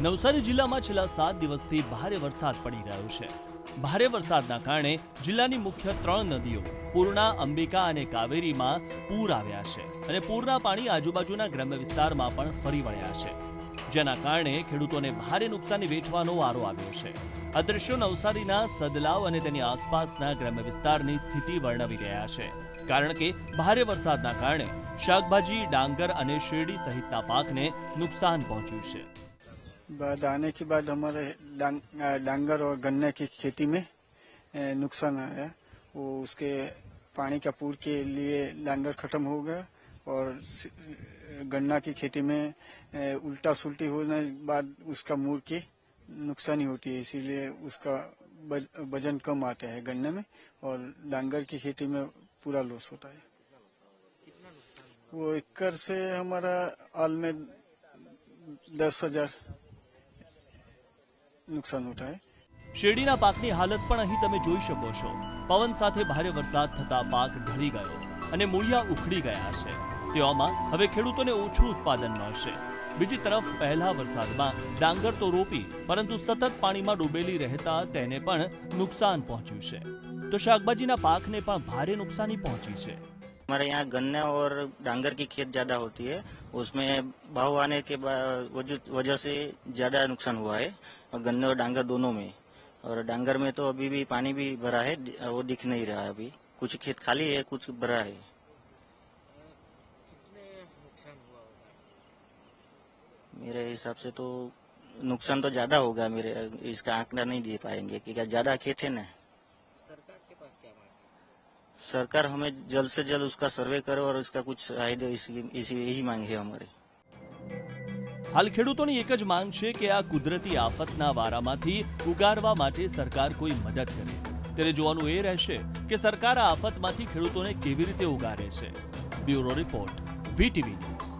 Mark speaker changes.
Speaker 1: નવસારી જિલ્લામાં છેલ્લા સાત દિવસથી ભારે વરસાદ પડી રહ્યો છે. ભારે વરસાદના કારણે જિલ્લાની મુખ્ય ત્રણ નદીઓ પૂર્ણા, અંબિકા અને કાવેરીમાં પૂર આવ્યા છે અને પૂરના પાણી આજુબાજુના ગ્રામ્ય વિસ્તારમાં પણ ફરી વળ્યા છે. જેના કારણે ખેડૂતોને ભારે નુકસાની વેઠવાનો વારો આવ્યો છે. આ દ્રશ્યો નવસારીના સદલાવ અને તેની આસપાસના ગ્રામ્ય વિસ્તારની સ્થિતિ વર્ણવી રહ્યા છે. કારણ કે ભારે વરસાદના કારણે શાકભાજી, ડાંગર અને શેરડી સહિતના પાકને નુકસાન પહોંચ્યું છે.
Speaker 2: बाद आने के बाद हमारे डांग, डांगर और गन्ने की खेती में नुकसान आया। वो उसके पानी का पूर के लिए डांगर खत्म हो गया और गन्ना की खेती में उल्टा सुल्टी होने के बाद उसका मूर की नुकसानी होती है। इसीलिए उसका वज़न कम आता है गन्ने में और डांगर की खेती में पूरा लॉस होता है। वो एकड़ से हमारा हाल में दस हज़ार નુકસાન ઉઠાય.
Speaker 1: શેરડીના પાકની હાલત પણ અહીં તમે જોઈ શકો છો. પવન સાથે ભારે વરસાદ થતા પાક ઢળી ગયો અને મૂળિયા ઉખડી ગયા છે. તેવામાં હવે ખેડૂતોને ઓછું ઉત્પાદન મળશે. બીજી તરફ પહેલા વરસાદમાં ડાંગર તો રોપી, પરંતુ સતત પાણીમાં ડૂબેલી રહેતા તેને પણ નુકસાન પહોંચ્યું છે. તો શાકભાજીના પાકને પણ ભારે નુકસાની પહોંચી છે.
Speaker 3: हमारे यहाँ गन्ने और डांगर की खेत ज़्यादा होती है। उसमें भाव आने के वजह से ज़्यादा नुकसान हुआ है और गन्ने और डांगर दोनों में। और डांगर में तो अभी भी पानी भी भरा है वो दिख नहीं रहा है अभी। कुछ खेत खाली है कुछ भरा है। मेरे हिसाब से तो नुकसान तो ज़्यादा होगा मेरे इसका आंकड़ा नहीं दे पाएँगे क्योंकि ज़्यादा खेत है ना।
Speaker 4: सरकार के पास क्या मांग है?
Speaker 3: सरकार हमें जल्द से जल्द उसका सर्वे करे और इसका कुछ सहाय दे इसी इसी यही मांग है हमारी
Speaker 1: હાલ ખેડૂતોની એક જ માંગ છે કે આ કુદરતી આફતના વારામાંથી ઉગારવા માટે સરકાર કોઈ મદદ કરે ત્યારે જોવાનું એ રહેશે કે સરકાર આ આફતમાંથી ખેડૂતોને કેવી રીતે ઉગારે છે બ્યુરો રિપોર્ટ વીટીવી ન્યૂઝ